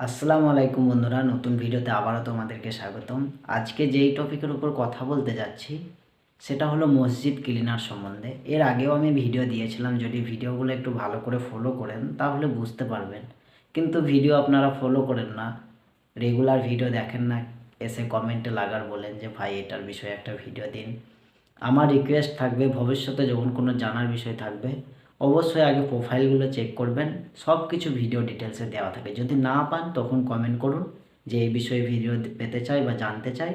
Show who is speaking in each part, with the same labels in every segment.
Speaker 1: আসসালামু আলাইকুম বন্ধুরা, নতুন ভিডিওতে আবারও তোমাদেরকে স্বাগতম। আজকে যেই টপিকের উপর কথা বলতে যাচ্ছি, সেটা হলো মসজিদ ক্লিনার সম্বন্ধে। এর আগেও আমি ভিডিও দিয়েছিলাম, যদি ভিডিওগুলো একটু ভালো করে ফলো করেন, তাহলে বুঝতে পারবেন। কিন্তু ভিডিও আপনারা ফলো করেন না রেগুলার ভিডিও দেখেন না, এসে কমেন্টে লাগার বলেন যে, ভাই, এটার বিষয়ে একটা ভিডিও দিন। আমার রিকোয়েস্ট থাকবে, ভবিষ্যতে যখন কোনো জানার বিষয় থাকবে অবশ্যই আগে প্রোফাইলগুলো চেক করবেন সব কিছু ভিডিও ডিটেলসে দেওয়া থাকে। যদি না পান, তখন কমেন্ট করুন যে এই বিষয়ে ভিডিও পেতে চাই বা জানতে চাই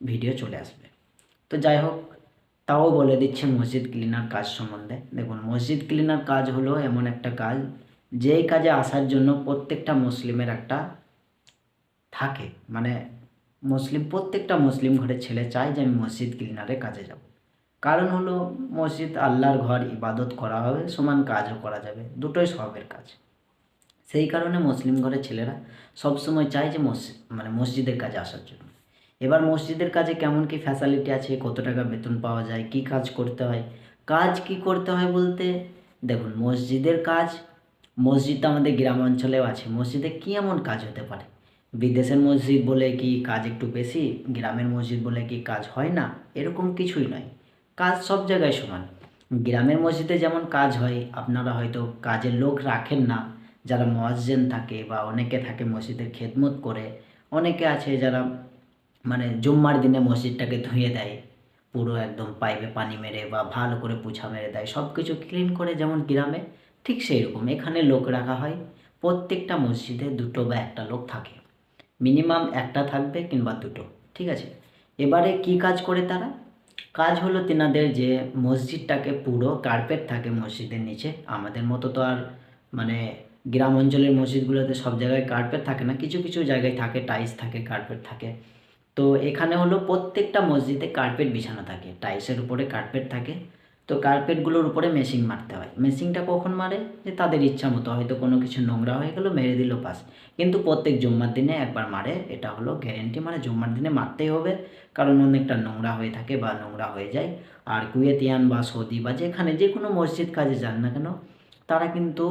Speaker 1: ভিডিও চলে আসবে। তো যাই হোক, তাও বলে দিচ্ছে মসজিদ ক্লিনার কাজ সম্বন্ধে। দেখুন, মসজিদ ক্লিনার কাজ হলো এমন একটা কাজ, যেই কাজে আসার জন্য প্রত্যেকটা মুসলিমের একটা থাকে। মানে মুসলিম, প্রত্যেকটা মুসলিম ঘরের ছেলে চায় যে আমি মসজিদ ক্লিনারে কাজে যাব। কারণ হলো মসজিদ আল্লাহর ঘর, ইবাদত করা হবে, সমান কাজও করা যাবে, দুটোই সবের কাজ। সেই কারণে মুসলিম ঘরের ছেলেরা সবসময় চায় যে মসজিদ মানে মসজিদের কাজে আসার জন্য। এবার মসজিদের কাজে কেমন কি ফ্যাসিলিটি আছে, কত টাকা বেতন পাওয়া যায়, কি কাজ করতে হয়, কাজ কি করতে হয় বলতে, দেখুন, মসজিদের কাজ, মসজিদ তো আমাদের গ্রাম অঞ্চলেও আছে, মসজিদে কী এমন কাজ হতে পারে? বিদেশের মসজিদ বলে কি কাজ একটু বেশি, গ্রামের মসজিদ বলে কি কাজ হয় না? এরকম কিছুই নয়। কাজ সব জায়গায় সমান। গ্রামের মসজিদে যেমন কাজ হয়, আপনারা হয়তো কাজের লোক রাখেন না। যারা মসজেন থাকে বা অনেকে থাকে মসজিদের খেদমত করে, অনেকে আছে যারা মানে জুম্মার দিনে মসজিদটাকে ধুয়ে দেয়, পুরো একদম পাইপে পানি মেরে বা ভালো করে পুছা মেরে দেয় সব কিছু ক্লিন করে যেমন গ্রামে, ঠিক সেই রকম। এখানে লোক রাখা হয়, প্রত্যেকটা মসজিদে দুটো বা একটা লোক থাকে। মিনিমাম একটা থাকবে কিংবা দুটো, ঠিক আছে? এবারে কি কাজ করে তারা? কাজ হলো তেনাদের যে মসজিদটাকে পুরো কার্পেট থাকে মসজিদের নিচে। আমাদের মতো তো আর মানে গ্রাম অঞ্চলের মসজিদগুলোতে সব জায়গায় কার্পেট থাকে না, কিছু কিছু জায়গায় থাকে টাইলস থাকে কার্পেট থাকে। তো এখানে হলো প্রত্যেকটা মসজিদে কার্পেট বিছানো থাকে টাইলসের উপরে কার্পেট থাকে। তো কার্পেটগুলোর উপরে মেশিং মারতে হয়। মেশিংটা কখন মারে? যে তাদের ইচ্ছা মতো। হয়তো কোনো কিছু নোংরা হয়ে গেলো, মেরে দিল পাস কিন্তু প্রত্যেক জুম্মার দিনে একবার মারে। এটা হলো গ্যারেন্টি মানে জুম্মার দিনে মারতেই হবে। কারণ অনেকটা নোংরা হয়ে থাকে বা নোংরা হয়ে যায়। আর কুয়েতিয়ান বা সৌদি বা যেখানে যে কোনো মসজিদ কাজে যান না কেন, তারা কিন্তু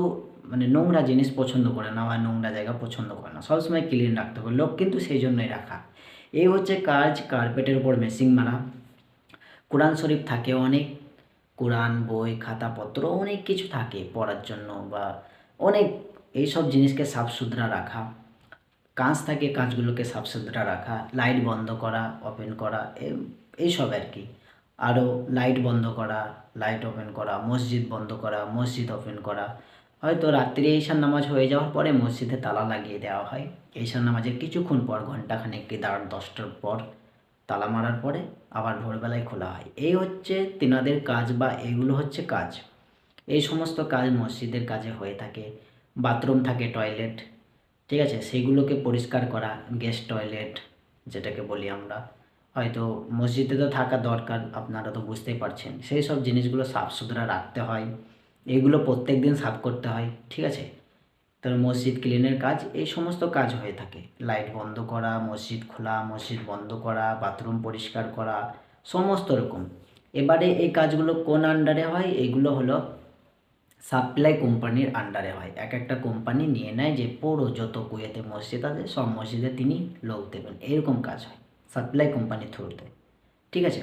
Speaker 1: মানে নোংরা জিনিস পছন্দ করে না বা নোংরা জায়গা পছন্দ করে না। সবসময় ক্লিন রাখতে হবে। লোক কিন্তু সেই জন্যই রাখা। এই হচ্ছে কাজ কার্পেটের উপর মেশিং মারা। কোরআন শরীফ থাকে অনেক। কোরআন, বই খাতাপত্র অনেক কিছু থাকে পড়ার জন্য বা অনেক এইসব জিনিসকে সাফ সুতরা রাখা। কাঁচ থাকে কাঁচগুলোকে সাফ সুতরা রাখা, লাইট বন্ধ করা ওপেন করা এইসব আর কি। আরও লাইট বন্ধ করা, লাইট ওপেন করা, মসজিদ বন্ধ করা, মসজিদ ওপেন করা। হয়তো রাত্রি ঈশান নামাজ হয়ে যাওয়ার পরে মসজিদে তালা লাগিয়ে দেওয়া হয়। ঈশান নামাজের কিছুক্ষণ পর ঘন্টাখানেক কি, দাঁড় দশটার পর তালা মারার পরে আবার ভোরবেলায় খোলা হয়। এই হচ্ছে তিনাদের কাজ বা এগুলো হচ্ছে কাজ। এই সমস্ত কাজ মসজিদের কাজে হয়ে থাকে। বাথরুম থাকে টয়লেট, ঠিক আছে? সেগুলোকে পরিষ্কার করা গেস্ট টয়লেট যেটাকে বলি আমরা। হয়তো মসজিদে তো থাকা দরকার, আপনারা তো বুঝতেই পারছেন। সেই সব জিনিসগুলো সাফ সুতরা রাখতে হয়। এগুলো প্রত্যেক দিন সাফ করতে হয়, ঠিক আছে? তাহলে মসজিদ ক্লিনের কাজ, এই সমস্ত কাজ হয়ে থাকে। লাইট বন্ধ করা, মসজিদ খোলা, মসজিদ বন্ধ করা বাথরুম পরিষ্কার করা, সমস্ত রকম। এবারে এই কাজগুলো কোন আন্ডারে হয়? এগুলো হলো সাপ্লাই কোম্পানির আন্ডারে হয়। এক একটা কোম্পানি নিয়ে নেয় যে পুরো যত কুয়েতে মসজিদ আছে, সব মসজিদে তিনি লোক দেবেন। এরকম কাজ হয় সাপ্লাই কোম্পানির থ্রুতে ঠিক আছে?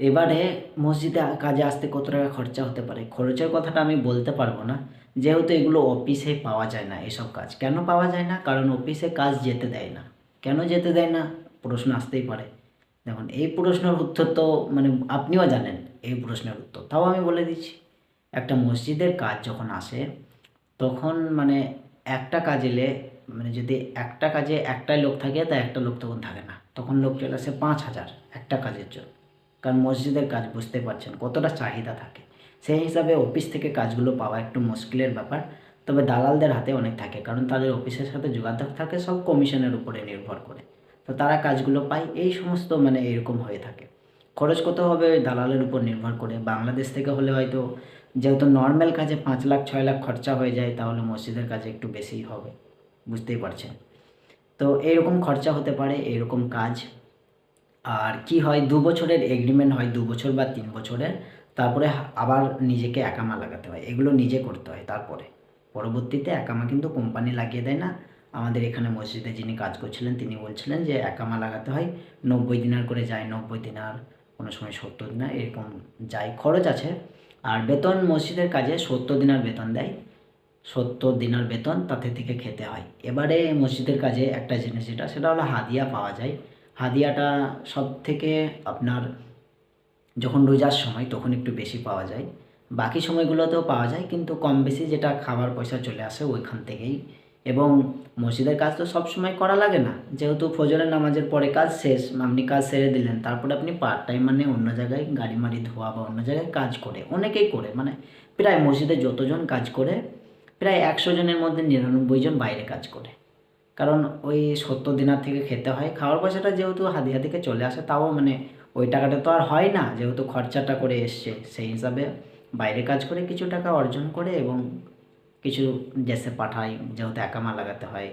Speaker 1: এবারে মসজিদে কাজে আসতে কত টাকা খরচা হতে পারে? খরচের কথাটা আমি বলতে পারব না। যেহেতু এগুলো অফিসে পাওয়া যায় না এসব কাজ। কেন পাওয়া যায় না? কারণ অফিসে কাজ যেতে দেয় না। কেন যেতে দেয় না? প্রশ্ন আসতেই পারে। দেখুন, এই প্রশ্নের উত্তর তো মানে আপনিও জানেন এই প্রশ্নের উত্তর। তাও আমি বলে দিচ্ছি, একটা মসজিদের কাজ যখন আসে, তখন মানে একটা কাজ এলে মানে যদি একটা কাজে একটাই লোক থাকে, তা একটা লোক তখন থাকে না। তখন লোক চলে আসে পাঁচ হাজার একটা কাজের জন্য। কারণ মসজিদের কাজ বুঝতে পারছেন কতটা চাহিদা থাকে। সেই হিসাবে অফিস থেকে কাজগুলো পাওয়া একটু মুশকিলের ব্যাপার। তবে দালালদের হাতে অনেক থাকে, কারণ তাদের অফিসের সাথে যোগাযোগ থাকে, সব কমিশনের উপরে নির্ভর করে। তো তারা কাজগুলো পায়, এই সমস্ত মানে এরকম হয়ে থাকে। খরচ কত হবে দালালের উপর নির্ভর করে। বাংলাদেশ থেকে হলে হয়তো যেহেতু নর্মাল কাজে পাঁচ লাখ, ছয় লাখ খরচা হয়ে যায়, তাহলে মসজিদের কাজে একটু বেশিই হবে। বুঝতেই পারছেন? তো এরকম খরচা হতে পারে, এরকম কাজ আর কি হয়, দু বছরের এগ্রিমেন্ট হয়, দু বছর বা তিন বছরের, তারপরে আবার নিজেকে একামা লাগাতে হয়। এগুলো নিজে করতে হয় তারপরে। পরবর্তীতে একামা কিন্তু কোম্পানি লাগিয়ে দেয় না। আমাদের এখানে মসজিদে যিনি কাজ করছিলেন, তিনি বলছিলেন যে একামা লাগাতে হয়। নব্বই দিনার করে যায়, নব্বই দিনার কোনো সময় সত্তর দিনার এরকম যায়, খরচ আছে। আর বেতন, মসজিদের কাজে সত্তর দিনার বেতন দেয়। সত্তর দিনার বেতন তাতে থেকে খেতে হয়। এবারে মসজিদের কাজে একটা জিনিস যেটা, সেটা হলো হাদিয়া পাওয়া যায়। হাদিয়াটা সব থেকে আপনার যখন রোজার সময় তখন একটু বেশি পাওয়া যায়। বাকি সময়গুলোতেও পাওয়া যায় কিন্তু কম বেশি যেটা খাবার পয়সা চলে আসে ওইখান থেকেই। এবং মসজিদের কাজ তো সব সময় করা লাগে না। যেহেতু ফজরের নামাজের পরে কাজ শেষ, আপনি কাজ সেরে দিলেন, তারপরে আপনি পার্ট টাইম মানে অন্য জায়গায় গাড়ি মাড়ি ধোয়া বা অন্য জায়গায় কাজ করে, অনেকেই করে। মানে প্রায় মসজিদে যতজন কাজ করে, প্রায় একশো জনের মধ্যে নিরানব্বই জন বাইরে কাজ করে। কারণ ওই সত্তর দিনার থেকে খেতে হয়। খাওয়ার পয়সাটা যেহেতু হাদিয়া থেকে চলে আসে, তাও মানে ওই টাকাটা তো আর হয় না, যেহেতু খরচাটা করে এসছে। সেই হিসাবে বাইরে কাজ করে কিছু টাকা অর্জন করে এবং কিছু দেশে পাঠায়, যেহেতু একামা লাগাতে হয়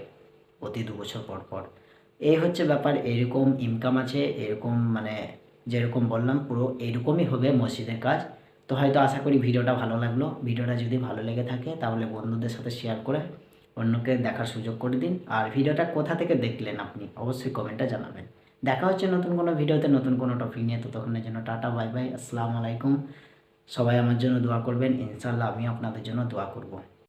Speaker 1: প্রতি দু বছর পর পর। এই হচ্ছে ব্যাপার, এরকম ইনকাম আছে, এরকম মানে যেরকম বললাম, পুরো এরকমই হবে মসজিদের কাজ। তো হয়তো আশা করি ভিডিওটা ভালো লাগল। ভিডিওটা যদি ভালো লেগে থাকে, তাহলে বন্ধুদের সাথে শেয়ার করে অন্যকে দেখার সুযোগ করে দিন। আর ভিডিওটা কোথা থেকে দেখলেন আপনি, অবশ্যই কমেন্টে জানাবেন। দেখা হচ্ছে নতুন কোনো ভিডিওতে নতুন কোনো টপিক নিয়ে, ততক্ষণের জন্য টাটা, বাই বাই, আসসালামু আলাইকুম। সবাই আমার জন্য দোয়া করবেন। ইনশাল্লাহ আমি আপনাদের জন্য দোয়া করব।